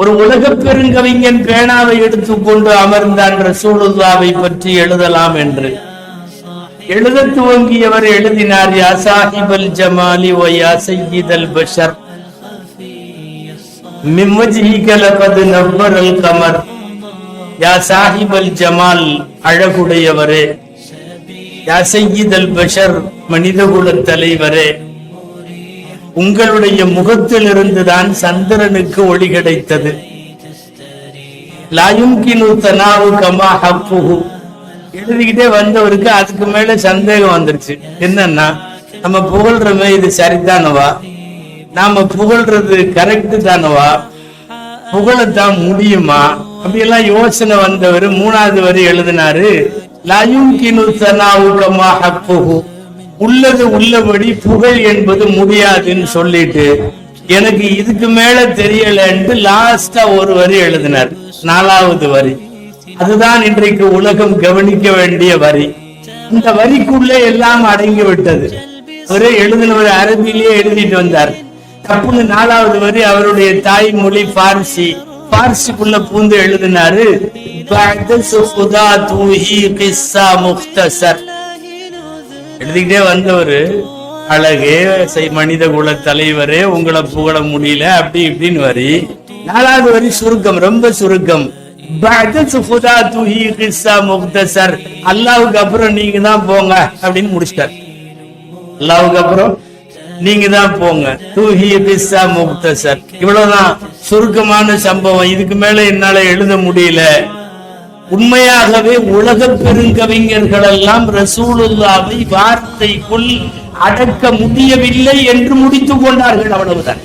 ஒரு உலக பெருங்கவிஞன் பேனாவை எடுத்துக்கொண்டு அமர்ந்தான் ரசூலுல்லாவை பற்றி எழுதலாம் என்று. எழுத துவங்கியவர் எழுதினார் யா சாஹிபல் ஜமாலி ஓ யா சையீதல் பஷர் மிம்மஜிஹிக லகது நவ்வரல் கமர். யா சாஹிபல் ஜமால் அழகுடையவரே யா சையீதல் பஷர் மனிதகுல தலைவரே உங்களுடைய முகத்திலிருந்துதான் சந்திரனுக்கு ஒளி கிடைத்தது. லாயும்கினு தனாவு கமா ஹப்புஹு எழுதிக்கிட்டே வந்தவருக்கு அதுக்கு மேல சந்தேகம் வந்துருச்சு. என்னன்னா நம்ம புகழ்றமே இது சரிதானவா? நாம புகழ்றது கரெக்ட் தானவா? புகழத்தான் முடியுமா? அப்படியெல்லாம் யோசனை வந்தவர் மூணாவது வரி எழுதினாரு லாயும்கினு தனாவு கமா ஹப்புஹு உள்ளது உள்ளபடி புகழ் என்பது முடியாதுன்னு சொல்லிட்டு எனக்கு இதுக்கு மேல தெரியலன்ட்டு லாஸ்டா ஒரு வரி எழுதினார். நாலாவது வரி. அதுதான் இன்றைக்கு உலகம் கவனிக்க வேண்டிய வரி. இந்த வரிக்குள்ளே எல்லாம் அடங்கி விட்டது. ஒரே எழுதினவர் அரபிலேயே எழுதிட்டு வந்தார். தப்புன்னு நாலாவது வரி அவருடைய தாய்மொழி பார்சி. பார்சிக்குள்ள பூந்து எழுதினாரு. எழுதிக்கிட்டே வந்தவரு அழகே செய் மனித குல தலைவரே உங்களை புகழ முடியல அப்படி இப்படின்னு வரி நாலாவது வரி சுருக்கம் ரொம்ப சுருக்கம். அல்லாவுக்கு அப்புறம் நீங்க தான் போங்க அப்படின்னு முடிச்சிட்டார். அல்லாவுக்கு அப்புறம் நீங்க தான் போங்க. தூஹி பிஸ்ஸா முக்தசர் இவ்வளவுதான். சுருக்கமான சம்பவம். இதுக்கு மேல என்னால எழுத முடியல. உண்மையாகவே உலக பெருங்கவிஞர்கள் எல்லாம் ரசூலுல்லாவை வார்த்தைக்குள் அடக்க முடியவில்லை என்று முடித்துக் கொண்டார்கள் அவ்வளவுதான்.